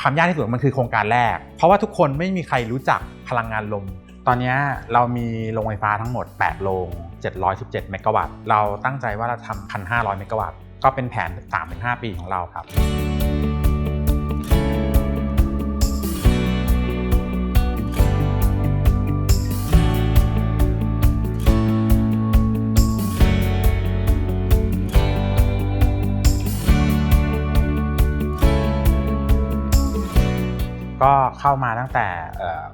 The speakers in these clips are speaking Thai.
ความยากที่สุดมันคือโครงการแรก เพราะว่าทุกคนไม่มีใครรู้จักพลังงานลม ตอนนี้เรามีโรงไฟฟ้าทั้งหมด 8 โรง 717 เมกะวัตต์ เราตั้งใจว่าเราทำ1,500 เมกะวัตต์ ก็เป็นแผน 3-5 ปีของเราครับ ก็เข้ามาตั้งแต่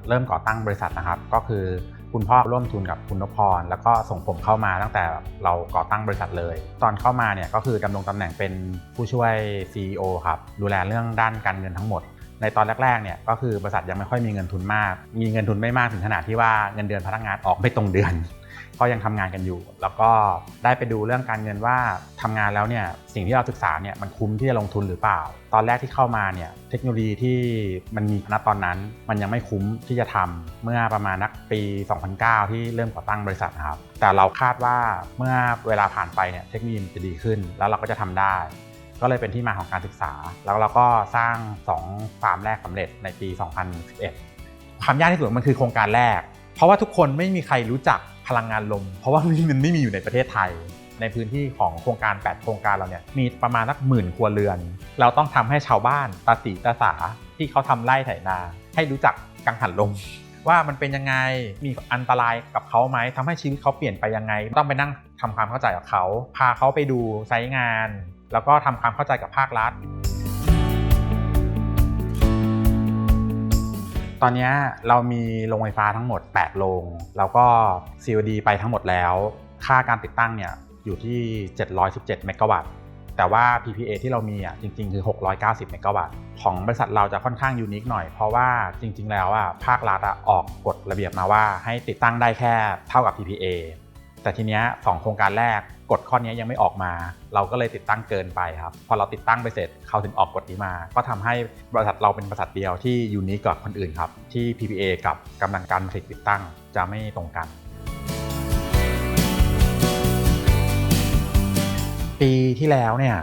เริ่มก่อตั้งบริษัทนะครับ ก็คือคุณพ่อร่วมทุนกับคุณนพพร แล้วก็ส่งผมเข้ามาตั้งแต่เราก่อตั้งบริษัทเลย ตอนเข้ามาเนี่ยก็คือดำรงตำแหน่งเป็นผู้ช่วย CEO ครับดูแลเรื่องด้านการเงินทั้งหมด ในตอนแรกๆเนี่ยก็คือบริษัทยังไม่ค่อยมีเงินทุนมาก มีเงินทุนไม่มากถึงขนาดที่ว่าเงินเดือนพนักงานออกไม่ตรงเดือน ก็ยังทำงานกันอยู่ แล้วก็ได้ไปดูเรื่องการเงินว่าทำงานแล้วเนี่ยสิ่งที่เราศึกษาเนี่ยมันคุ้มที่จะลงทุนหรือเปล่า ตอนแรกที่เข้ามาเนี่ยเทคโนโลยีที่มันมีณตอนนั้น มันยังไม่คุ้มที่จะทำเมื่อประมาณนักปี 2009 ที่เริ่มก่อตั้งบริษัทนะครับ แต่เราคาดว่าเมื่อเวลาผ่านไปเนี่ยเทคโนโลยีมันจะดีขึ้น แล้วเราก็จะทำได้ ก็เลยเป็นที่มาของการศึกษา แล้วเราก็สร้าง2ฟาร์มแรกสำเร็จในปี 2011 ความยากที่สุดมันคือโครงการแรก เพราะว่าทุกคนไม่มีใครรู้จักพลังงานลม เพราะว่ามันไม่มีอยู่ในประเทศไทย ในพื้นที่ของโครงการ 8 โครงการเราเนี่ยมีประมาณสักหมื่นครัวเรือน เราต้องทำให้ชาวบ้านตาสีตาสาที่เขาทำไร่ไถนา ให้รู้จักกังหันลม ว่ามันเป็นยังไงมีอันตรายกับเขาไหมทำให้ชีวิตเขาเปลี่ยนไปยังไง ต้องไปนั่งทำความเข้าใจกับเขา พาเขาไปดูไซต์งาน แล้วก็ทำความเข้าใจกับภาครัฐ ตอนนี้เรามีโรงไฟฟ้าทั้งหมด 8 โรงแล้วก็ COD ไปทั้งหมดแล้ว ค่าการติดตั้งเนี่ยอยู่ที่ 717 เมกะวัตต์ แต่ว่า PPA ที่เรามีอะจริงๆ คือ 690 เมกะวัตต์ ของบริษัทเราจะค่อนข้างยูนิคหน่อย เพราะว่าจริง ๆ แล้วอะภาครัฐอะออกกฎระเบียบมาว่าให้ติดตั้งได้แค่เท่ากับ PPA แต่ทีเนี้ยสองโครงการแรกกฎข้อนี้ยังไม่ออกมา เราก็เลยติดตั้งเกินไปครับ พอเราติดตั้งไปเสร็จเขาถึงออกกฎนี้มา ก็ทำให้บริษัทเราเป็นบริษัทเดียวที่ยูนิคกว่าคนอื่นครับ ที่ PPA กับกำลังการผลิตติดตั้งจะไม่ตรงกัน ปีที่แล้วเนี่ย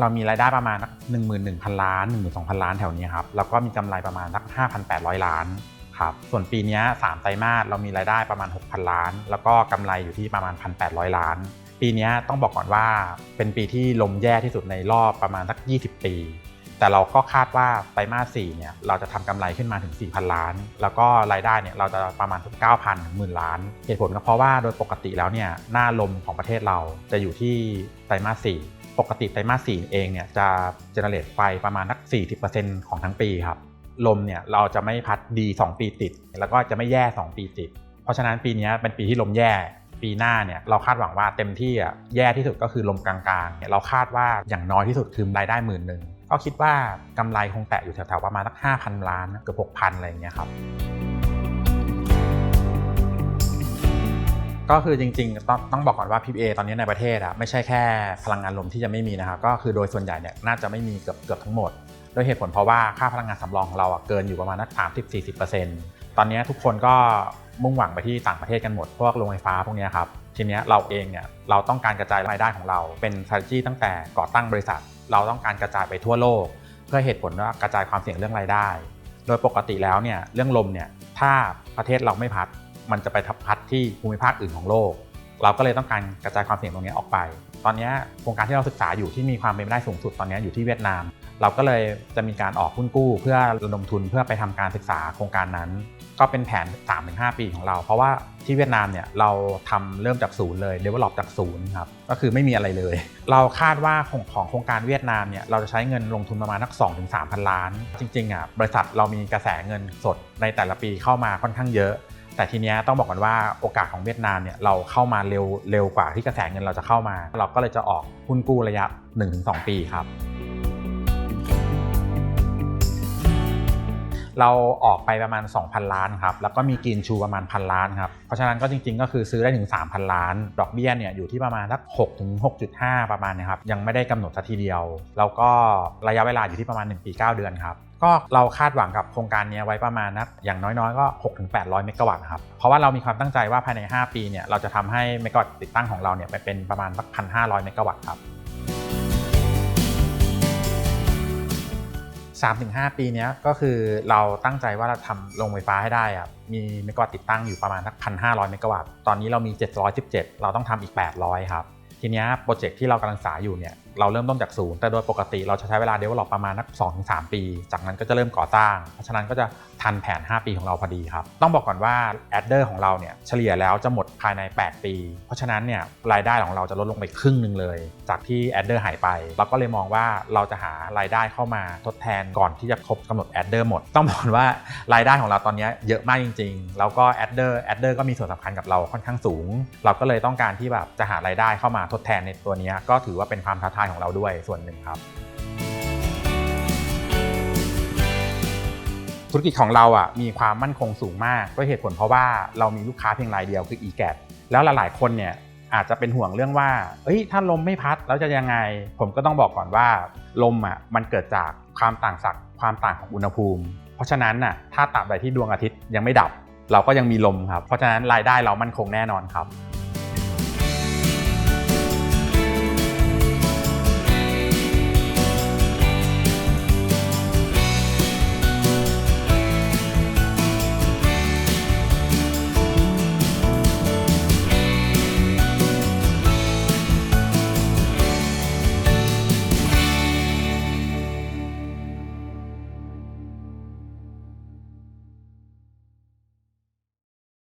เรามีรายได้ประมาณหนึ่งหมื่นหนึ่งพันล้านหนึ่งหมื่นสองพันล้านแถวนี้ครับ แล้วก็มีกำไรประมาณสักห้าพันแปดร้อยล้าน ครับส่วนปีนี้สามไตรมาสเรามีรายได้ประมาณ 6,000 ล้าน แล้วก็กำไรอยู่ที่ประมาณ 1,800 ล้าน ปีนี้ต้องบอกก่อนว่าเป็นปีที่ลมแย่ที่สุดในรอบประมาณสัก 20 ปี แต่เราก็คาดว่าไตรมาส4เนี่ยเราจะทำกำไรขึ้นมาถึง 4,000 ล้าน แล้วก็รายได้เนี่ยเราจะประมาณ 9,000ถึงหมื่นล้าน เหตุผลก็เพราะว่าโดยปกติแล้วเนี่ยหน้าลมของประเทศเราจะอยู่ที่ไตรมาส4ปกติไตรมาส4เองเนี่ยจะเจเนเรตไฟประมาณนัก40%ของทั้งปีครับ ลมเนี่ยเราจะไม่พัดดี 2 ปีติด แล้วก็จะไม่แย่ 2 ปีติด เพราะฉะนั้นปีนี้เป็นปีที่ลมแย่ ปีหน้าเนี่ยเราคาดหวังว่าเต็มที่อะแย่ที่สุดก็คือลมกลางๆเนี่ยเราคาดว่าอย่างน้อยที่สุดคือรายได้หมื่นหนึ่งก็คิดว่ากำไรคงแตะอยู่แถวๆประมาณสัก5,000 ล้านเกือบ6,000 อะไรอย่างเงี้ยครับก็คือจริงๆต้องต้องบอกก่อนว่า PPA ตอนนี้ในประเทศอะไม่ใช่แค่พลังงานลมที่จะไม่มีนะครับก็คือโดยส่วนใหญ่เนี่ยน่าจะไม่มีเกือบเกือบทั้งหมด โดยเหตุผลเพราะว่าค่าพลังงานสำรองของเราเกินอยู่ประมาณนัก30-40%ตอนนี้ทุกคนก็มุ่งหวังไปที่ต่างประเทศกันหมด พวกโรงไฟฟ้าพวกนี้ครับ ทีนี้เราเองเนี่ยเราต้องการกระจายรายได้ของเรา เป็น strategy ตั้งแต่ก่อตั้งบริษัท เราต้องการกระจายไปทั่วโลก เพื่อเหตุผลว่ากระจายความเสี่ยงเรื่องรายได้ โดยปกติแล้วเนี่ยเรื่องลมเนี่ยถ้าประเทศเราไม่พัด มันจะไปทับพัดที่ภูมิภาคอื่นของโลก เราก็เลยต้องการกระจายความเสี่ยงตรงนี้ออกไป ตอนนี้โครงการที่เราศึกษาอยู่ที่มีความเป็นไปได้สูงสุดตอนนี้อยู่ที่เวียดนาม เราก็เลยจะมีการออกหุ้นกู้เพื่อระดมทุนเพื่อไปทำการศึกษาโครงการนั้น ก็เป็นแผน 3-5 ปีของเรา เพราะว่าที่เวียดนามเนี่ยเราทำเริ่มจากศูนย์เลย develop จากศูนย์ครับก็คือไม่มีอะไรเลย เราคาดว่าของของโครงการเวียดนามเนี่ยเราจะใช้เงินลงทุนประมาณนัก2-3ถึง3,000ล้าน จริงๆอะบริษัทเรามีกระแสเงินสดในแต่ละปีเข้ามาค่อนข้างเยอะ แต่ทีเนี้ยต้องบอกก่อนว่าโอกาสของเวียดนามเนี่ยเราเข้ามาเร็วเร็วกว่าที่กระแสเงินเราจะเข้ามา เราก็เลยจะออกหุ้นกู้ระยะ 1-2 ปีครับ เราออกไปประมาณ 2,000 ล้านครับ แล้วก็มีกินชูประมาณพันล้านครับ เพราะฉะนั้นก็จริงๆ ก็คือซื้อได้ถึง 3,000 ล้าน ดอกเบี้ยเนี่ยอยู่ที่ประมาณสัก6ถึง6.5 ประมาณนี้ครับ ยังไม่ได้กำหนดสัทีเดียว แล้วก็ระยะเวลาอยู่ที่ประมาณ 1 ปี 9 เดือนครับก็เราคาดหวังกับโครงการนี้ไว้ประมาณนักอย่างน้อยๆ ก็ 6-800 เมกะวัตต์ครับ เพราะว่าเรามีความตั้งใจว่าภายใน 5 ปีเนี่ยเราจะทำให้เมกะวัตต์ติดตั้งของเราเนี่ยไปเป็นประมาณสัก1,500 เมกะวัตต์ครับ 3-5 ปีนี้ก็คือเราตั้งใจว่าเราทำโรงไฟฟ้าให้ได้อะมีเมกะวัตต์ติดตั้งอยู่ประมาณสัก1,500 เมกะวัตต์ ตอนนี้เรามี 717 เราต้องทำอีก 800 ครับ ทีนี้โปรเจกต์ที่เรากำลังศึกษาอยู่เนี่ยเราเริ่มต้นจากศูนย์แต่โดยปกติเราจะใช้เวลาเดเวลลอปประมาณนัก2-3ปี จากนั้นก็จะเริ่มก่อสร้าง เพราะฉะนั้นก็จะทันแผน 5 ปีของเราพอดีครับ ต้องบอกก่อนว่าแอดเดอร์ของเราเนี่ยเฉลี่ยแล้วจะหมดภายใน 8 ปี เพราะฉะนั้นเนี่ยรายได้ของเราจะลดลงไปครึ่งหนึ่งเลย จากที่แอดเดอร์หายไปเราก็เลยมองว่าเราจะหารายได้เข้ามาทดแทนก่อนที่จะครบกำหนดแอดเดอร์หมด ต้องบอกว่ารายได้ของเราตอนนี้เยอะมากจริง ๆ แล้วก็แอดเดอร์แอดเดอร์ก็มีส่วนสำคัญกับเราค่อนข้างสูง เราก็เลยต้องการที่แบบจะหารายได้เข้ามาทดแทนในตัวนี้ก็ถือว่าเป็นความท้าทายของเราด้วยส่วนหนึ่งครับ ธุรกิจของเราอะมีความมั่นคงสูงมากด้วยเหตุผลเพราะว่าเรามีลูกค้าเพียงรายเดียวคือ e g a t แล้วหลายๆคนเนี่ยอาจจะเป็นห่วงเรื่องว่า เอ้ย ถ้าลมไม่พัดแล้วจะยังไง ผมก็ต้องบอกก่อนว่า ลมอะมันเกิดจากความต่างศักย์ความต่างของอุณหภูมิ เพราะฉะนั้นน่ะ ถ้าตราบใดที่ดวงอาทิตย์ยังไม่ดับ เราก็ยังมีลมครับ เพราะฉะนั้นรายได้เรามั่นคงแน่นอนครับ